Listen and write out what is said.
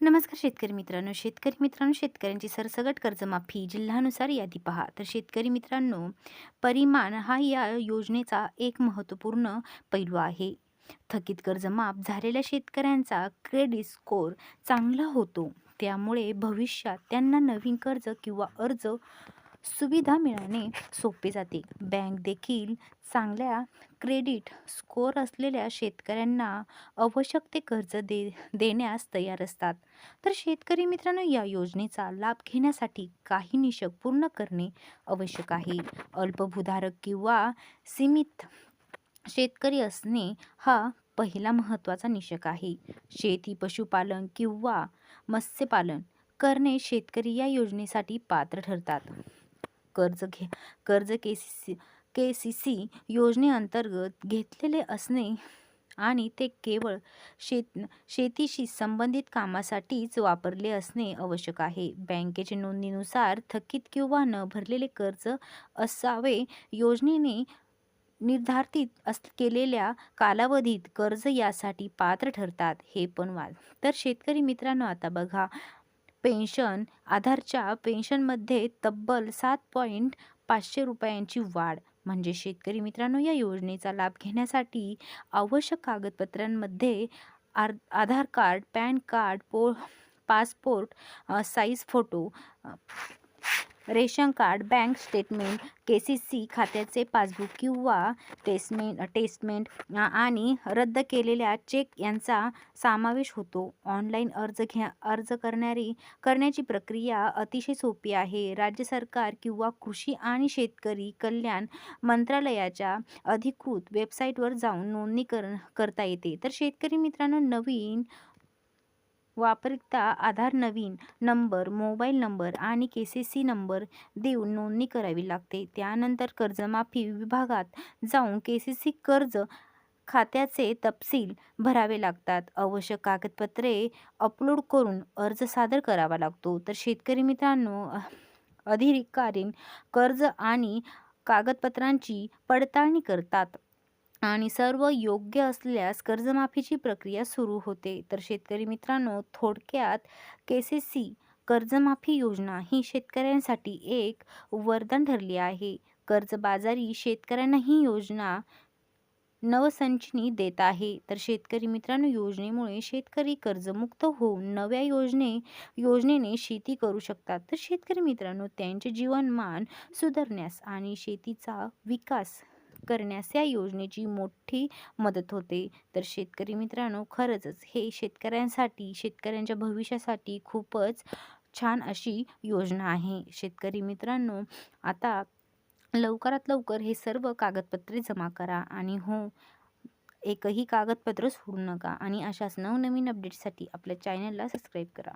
नमस्कार शेतकरी मित्रांनो. शेतकरी मित्रांनो शेतकऱ्यांची सरसगट कर्जमाफी जिल्ह्यानुसार यादी पहा. तर शेतकरी मित्रांनो परिमाण हा या योजनेचा एक महत्त्वपूर्ण पैलू आहे. थकीत कर्जमाफ झालेल्या शेतकऱ्यांचा क्रेडिट स्कोअर चांगला होतो. त्यामुळे भविष्यात त्यांना नवीन कर्ज किंवा अर्ज सुविधा मिळणे सोपे जाते. बँक देखील चांगल्या क्रेडिट स्कोअर असलेल्या शेतकऱ्यांना आवश्यक ते कर्ज दे देण्यास तयार असतात. तर शेतकरी मित्रांनो या योजनेचा लाभ घेण्यासाठी काही निषक पूर्ण करणे आवश्यक आहे. अल्पभूधारक किंवा सीमित शेतकरी असणे हा पहिला महत्त्वाचा निकष आहे. शेती पशुपालन किंवा मत्स्यपालन करणे शेतकरी या योजनेसाठी पात्र ठरतात. कर्ज घे. कर्ज K C C K C C योजनेअंतर्गत घेतलेले असणे आणि ते केवळ शेत शेतीशी संबंधित कामासाठीच वापरले असणे आवश्यक आहे. बँकेच्या नोंदणीनुसार थकीत किंवा न भरलेले कर्ज असावे योजनेने निर्धारित अस केलेल्या कालावधीत कर्ज यासाठी पात्र ठरतात. हे पण वाद. तर शेतकरी मित्रांनो आता बघा पेन्शन आधारच्या पेन्शनमध्ये तब्बल सात पॉईंट पाचशे रुपयांची वाढ. म्हणजे शेतकरी मित्रांनो या योजनेचा लाभ घेण्यासाठी आवश्यक कागदपत्रांमध्ये आर आधार कार्ड पॅन कार्ड पो passport size photo ration card bank statement K C C खात्याचे पासबुक किंवा टेस्टमेंट टेस्टमेंट आणि रद्द केलेल्या चेक यांचा समावेश होतो. ऑनलाईन अर्ज घ्या अर्ज करणारी करण्याची प्रक्रिया अतिशय सोपी आहे. राज्य सरकार किंवा कृषी आणि शेतकरी कल्याण मंत्रालयाच्या अधिकृत वेबसाईटवर जाऊन नोंदणी कर करता येते. तर शेतकरी मित्रांनो नवीन वापरकर्ता आधार नवीन नंबर मोबाईल नंबर आणि के सी सी नंबर देऊन नोंदणी करावी लागते. त्यानंतर कर्जमाफी विभागात जाऊन के सी सी कर्ज खात्याचे तपशील भरावे लागतात. आवश्यक कागदपत्रे अपलोड करून अर्ज सादर करावा लागतो. तर शेतकरी मित्रांनो अ, अधिकारीण कर्ज आणि कागदपत्रांची पडताळणी करतात. आणि सर्व योग्य असल्यास कर्जमाफीची प्रक्रिया सुरू होते. तर शेतकरी मित्रांनो थोडक्यात के सी सी कर्जमाफी योजना ही शेतकऱ्यांसाठी एक वरदान ठरली आहे. कर्जबाजारी शेतकऱ्यांना ही योजना नवसंचनी देत आहे. तर शेतकरी मित्रांनो योजनेमुळे शेतकरी कर्जमुक्त होऊन नव्या योजने योजनेने शेती करू शकतात. तर शेतकरी मित्रांनो त्यांचे जीवनमान सुधारण्यास आणि शेतीचा विकास करण्यास या योजनेची मोठी मदत होते. तर शेतकरी मित्रांनो खरंच हे शेतकऱ्यांसाठी शेतकऱ्यांच्या भविष्यासाठी खूपच छान अशी योजना आहे. शेतकरी मित्रांनो आता लवकरात लवकर हे सर्व कागदपत्रे जमा करा आणि हो एकही कागदपत्र सोडू नका आणि अशाच नवनवीन अपडेट्ससाठी आपल्या चॅनलला सबस्क्राईब करा.